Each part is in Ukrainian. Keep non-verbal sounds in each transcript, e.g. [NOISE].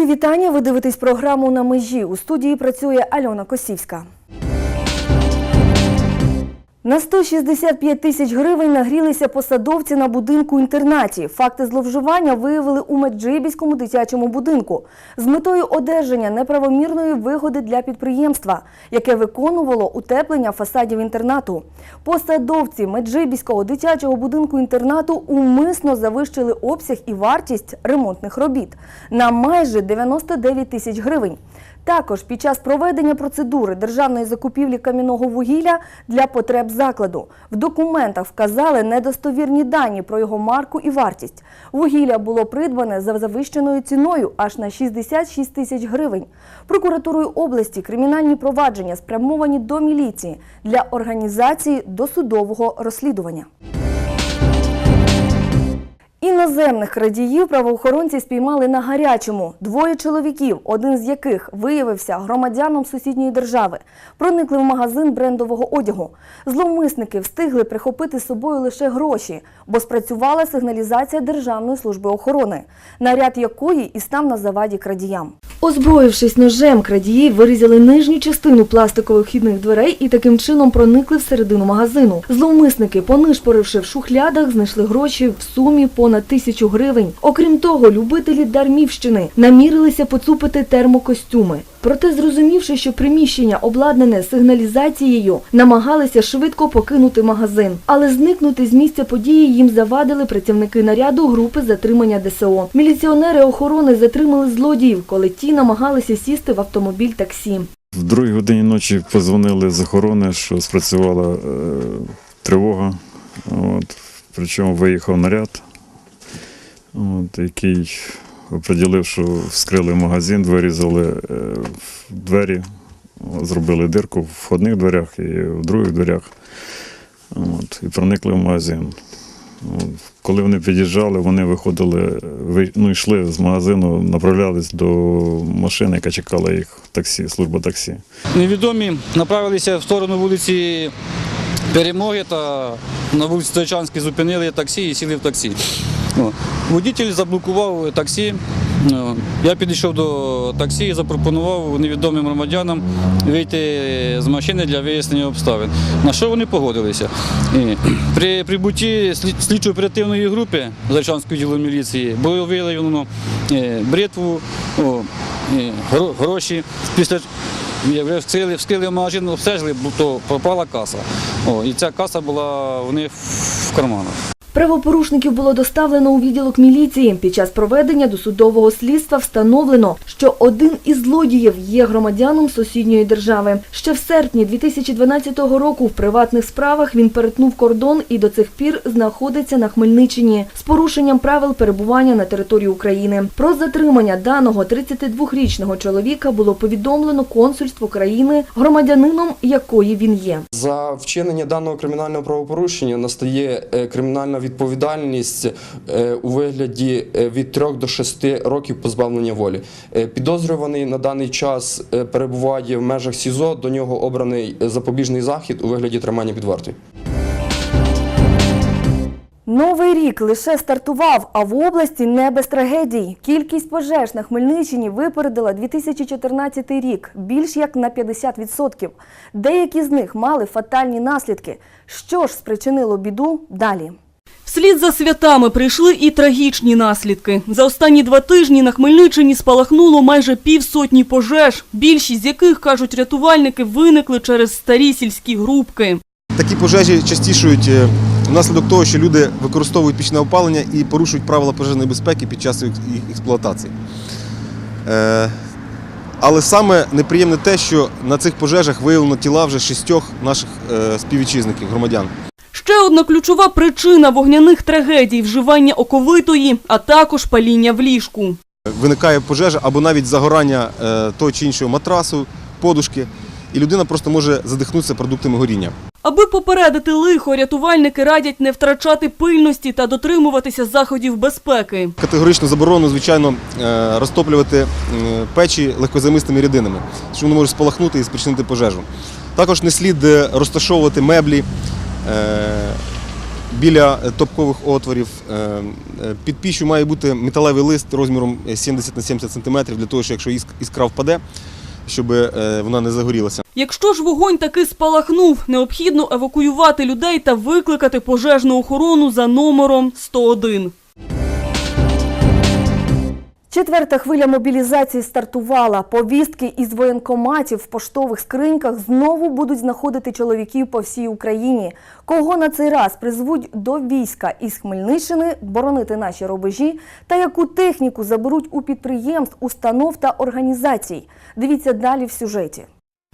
Мої вітання. Ви дивитесь програму на межі. У студії працює Альона Косівська. На 165 тисяч гривень нагрілися посадовці на будинку інтернаті. Факти зловживання виявили у Меджибіському дитячому будинку з метою одержання неправомірної вигоди для підприємства, яке виконувало утеплення фасадів інтернату. Посадовці Меджибіського дитячого будинку інтернату умисно завищили обсяг і вартість ремонтних робіт на майже 99 тисяч гривень. Також під час проведення процедури державної закупівлі кам'яного вугілля для потреб закладу в документах вказали недостовірні дані про його марку і вартість. Вугілля було придбане за завищеною ціною аж на 66 тисяч гривень. Прокуратурою області кримінальні провадження спрямовані до міліції для організації досудового розслідування. Іноземних крадіїв правоохоронці спіймали на гарячому. Двоє чоловіків, один з яких виявився громадяном сусідньої держави, проникли в магазин брендового одягу. Зловмисники встигли прихопити з собою лише гроші, бо спрацювала сигналізація Державної служби охорони, наряд якої і став на заваді крадіям. Озброївшись ножем, крадії вирізали нижню частину пластикових вхідних дверей і таким чином проникли всередину магазину. Зловмисники, понишпоривши в шухлядах, знайшли гроші в сумі понад тисячу гривень. Окрім того, любителі Дармівщини намірилися поцупити термокостюми. Проте, зрозумівши, що приміщення обладнане сигналізацією, намагалися швидко покинути магазин. Але зникнути з місця події їм завадили працівники наряду групи затримання ДСО. Міліціонери охорони затримали злодіїв, коли ті намагалися сісти в автомобіль таксі. В другій годині ночі позвонили з охорони, що спрацювала е, тривога. От, причому виїхав наряд, от, який оприділив, що вскрили магазин, вирізали е, двері, зробили дирку в входних дверях і в других дверях. От, і проникли в магазин. Коли вони під'їжджали, вони виходили, ну, йшли з магазину, направлялись до машини, яка чекала їх таксі, служба таксі. Невідомі направилися в сторону вулиці Перемоги та на вулиці Стоячанській зупинили таксі і сіли в таксі. О, Водитель заблокував таксі. О, Я підійшов до таксі і запропонував невідомим громадянам вийти з машини для вияснення обставин. На що вони погодилися? При прибутті слід- слідчо-оперативної групи Зарчанського відділу міліції було виявлено е, бритву, е, гро- гроші. Після вскрили, вскрили магазин, обстежили, то пропала каса. О, і ця каса була в них в карманах. Правопорушників було доставлено у відділок міліції. Під час проведення досудового слідства встановлено, що один із злодіїв є громадяном сусідньої держави. Ще в серпні 2012 року в приватних справах він перетнув кордон і до цих пір знаходиться на Хмельниччині з порушенням правил перебування на території України. Про затримання даного 32-річного чоловіка було повідомлено консульство країни, громадянином якої він є. За вчинення даного кримінального правопорушення настає е, кримінальна відповідальність е, у вигляді е, від 3 до 6 років позбавлення волі. Е, Підозрюваний на даний час перебуває в межах СІЗО. До нього обраний запобіжний захід у вигляді тримання під вартою. Новий рік лише стартував, а в області не без трагедій. Кількість пожеж на Хмельниччині випередила 2014 рік більш як на 50%. Деякі з них мали фатальні наслідки. Що ж спричинило біду далі? Вслід за святами прийшли і трагічні наслідки. За останні два тижні на Хмельниччині спалахнуло майже півсотні пожеж, більшість з яких, кажуть рятувальники, виникли через старі сільські грубки. Такі пожежі частішують е, внаслідок того, що люди використовують пічне опалення і порушують правила пожежної безпеки під час їх експлуатації. Е, Але саме неприємне те, що на цих пожежах виявлено тіла вже шістьох наших е, співвітчизників, громадян. Ще одна ключова причина вогняних трагедій – вживання оковитої, а також паління в ліжку. Виникає пожежа або навіть загорання е, того чи іншого матрасу, подушки, і людина просто може задихнутися продуктами горіння. Аби попередити лихо, рятувальники радять не втрачати пильності та дотримуватися заходів безпеки. Категорично заборонено, звичайно, е, розтоплювати печі легкозаймистими рідинами, що воно може спалахнути і спричинити пожежу. Також не слід е, розташовувати меблі, біля е, топкових отворів. Е, е, Під піщу має бути металевий лист розміром 70 на 70 см для того, щоб якщо іскра впаде, щоб вона не загорілася. Якщо ж вогонь таки спалахнув, необхідно евакуювати людей та викликати пожежну охорону за номером 101. Четверта хвиля мобілізації стартувала. Повістки із воєнкоматів в поштових скриньках знову будуть знаходити чоловіків по всій Україні. Кого на цей раз призвуть до війська із Хмельниччини боронити наші рубежі та яку техніку заберуть у підприємств, установ та організацій. Дивіться далі в сюжеті.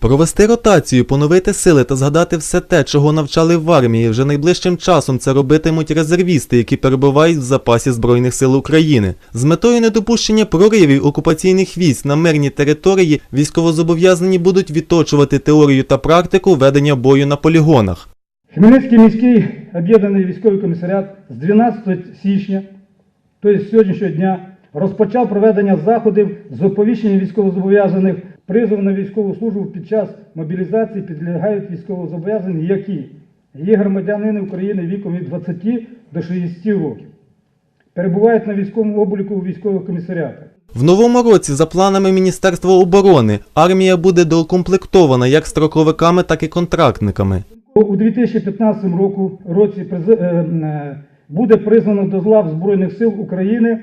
Провести ротацію, поновити сили та згадати все те, чого навчали в армії. Вже найближчим часом це робитимуть резервісти, які перебувають в запасі Збройних сил України. З метою недопущення проривів окупаційних військ на мирні території військовозобов'язані будуть відточувати теорію та практику ведення бою на полігонах. Хмельницький міський об'єднаний військовий комісаріат з 12 січня, тобто сьогоднішнього дня, розпочав проведення заходів з оповіщення військовозобов'язаних призову на військову службу під час мобілізації підлягають військовозобов'язані, які є громадянини України віком від 20 до 60 років, перебувають на військовому обліку у військових комісаріатах. В новому році, за планами Міністерства оборони, армія буде доукомплектована як строковиками, так і контрактниками. У 2015 року, році е, е, буде призвано до лав Збройних сил України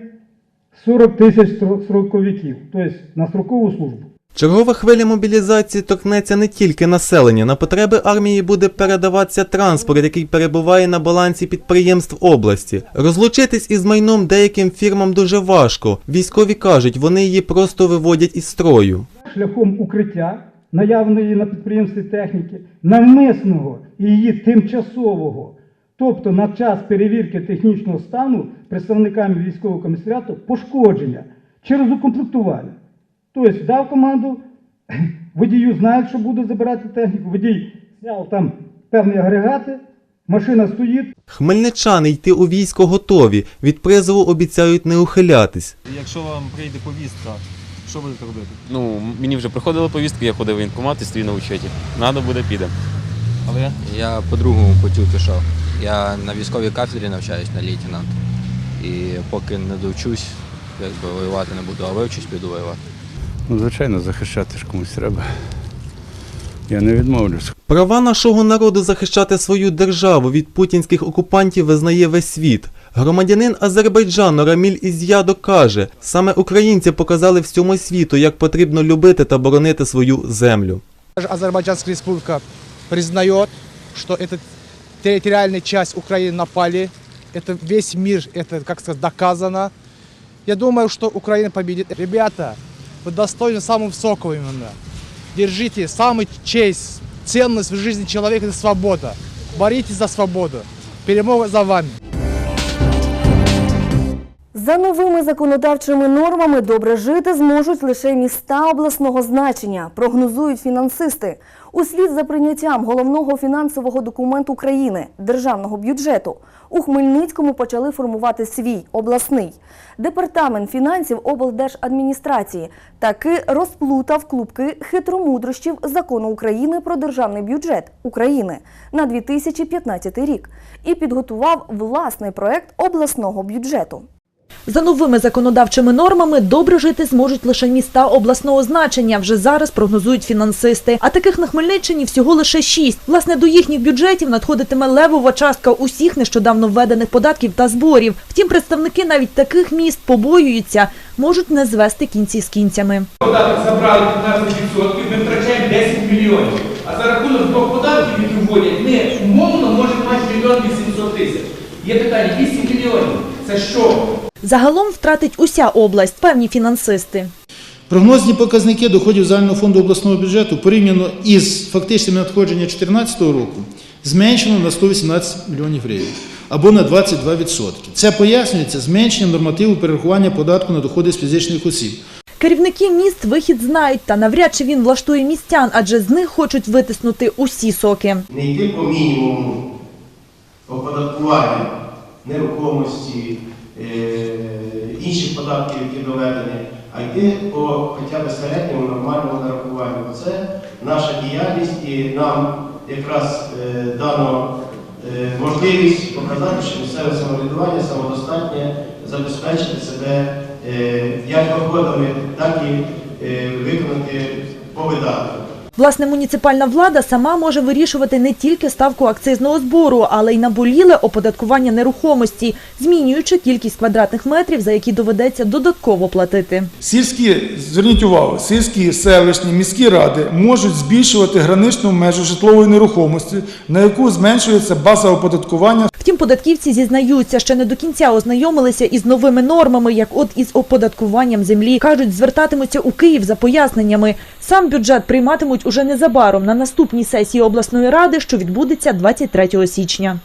40 тисяч строковиків, тобто на строкову службу. Чергова хвиля мобілізації торкнеться не тільки населення. На потреби армії буде передаватися транспорт, який перебуває на балансі підприємств області. Розлучитись із майном деяким фірмам дуже важко. Військові кажуть, вони її просто виводять із строю. Шляхом укриття наявної на підприємстві техніки, навмисного і її тимчасового, тобто на час перевірки технічного стану представниками військового комісаріату пошкодження через укомплектування. Тобто дав команду, [LAUGHS] водію знають, що буде забирати техніку, водій зняв там певні агрегати, машина стоїть, Хмельничани йти у військо готові. Від призову обіцяють не ухилятись. Якщо вам прийде повістка, що будете робити? Ну, мені вже приходили повістки, я ходив в воєнкомат і стою на учеті. Надо буде, піде. Але Я по другому путю пішов. Я на військовій кафедрі навчаюсь на лейтенант. І поки не довчусь, якби воювати не буду, а вивчусь, піду воювати. Ну, звичайно, захищати ж комусь треба. Я не відмовлюсь. Права нашого народу захищати свою державу від путінських окупантів визнає весь світ. Громадянин Азербайджану Раміль Із'ядо каже, саме українці показали всьому світу, як потрібно любити та боронити свою землю. Азербайджанская республика признает, что это территориальная часть Украины напали. Это весь мир, это, как сказать, доказано. Я думаю, что Украина победит. Ребята, вы достойны самого высокого именно. Держите самую честь, ценность в жизни человека – это свобода. Боритесь за свободу. Перемога за вами. За новими законодавчими нормами добре жити зможуть лише міста обласного значення, прогнозують фінансисти. Услід за прийняттям головного фінансового документу країни державного бюджету у Хмельницькому почали формувати свій обласний департамент фінансів облдержадміністрації. Таки розплутав клубки хитромудрощів закону України про державний бюджет України на 2015 рік і підготував власний проект обласного бюджету. За новими законодавчими нормами добре жити зможуть лише міста обласного значення. Вже зараз прогнозують фінансисти. А таких на Хмельниччині всього лише шість. Власне, до їхніх бюджетів надходитиме левова частка усіх нещодавно введених податків та зборів. Втім, представники навіть таких міст побоюються, можуть не звести кінці з кінцями. Податок забрали 15%, ми втрачаємо 10 мільйонів. А за рахунок двох податків, які вводять, ми умовно можемо мати мільйон 800 тисяч. Є питання, 8 мільйонів. Це що? Загалом втратить уся область, певні фінансисти. Прогнозні показники доходів загального фонду обласного бюджету порівняно із фактичними надходженнями 2014 року зменшено на 118 мільйонів гривень або на 22%. Це пояснюється зменшенням нормативу перерахування податку на доходи з фізичних осіб. Керівники міст вихід знають, та навряд чи він влаштує містян, адже з них хочуть витиснути усі соки. не йти по мінімуму оподаткування нерухомості, інших податків, які доведені, а йти по хоча б середньому нормальному нарахуванню. Це наша діяльність і нам якраз е, дано е, можливість показати, що місцеве самоврядування самодостатнє забезпечити себе е, як доходами, так і е, виконати по видатках. Власне, муніципальна влада сама може вирішувати не тільки ставку акцизного збору, але й наболіле оподаткування нерухомості, змінюючи кількість квадратних метрів, за які доведеться додатково платити. Сільські, зверніть увагу, сільські, селищні, міські ради можуть збільшувати граничну межу житлової нерухомості, на яку зменшується база оподаткування. Втім, податківці зізнаються, ще не до кінця ознайомилися із новими нормами, як от із оподаткуванням землі. Кажуть, звертатимуться у Київ за поясненнями. Сам бюджет прийматимуть уже незабаром на наступній сесії обласної ради, що відбудеться 23 січня.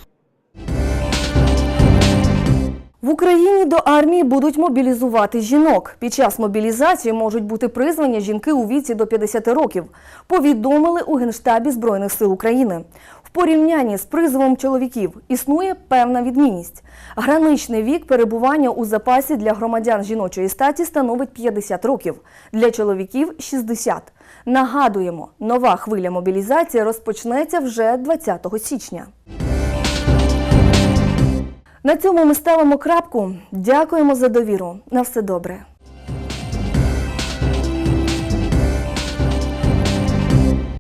В Україні до армії будуть мобілізувати жінок. Під час мобілізації можуть бути призвані жінки у віці до 50 років. Повідомили у Генштабі Збройних сил України. В порівнянні з призовом чоловіків існує певна відмінність. Граничний вік перебування у запасі для громадян жіночої статі становить 50 років, для чоловіків 60. Нагадуємо, нова хвиля мобілізації розпочнеться вже 20 січня. На цьому ми ставимо крапку. Дякуємо за довіру. На все добре.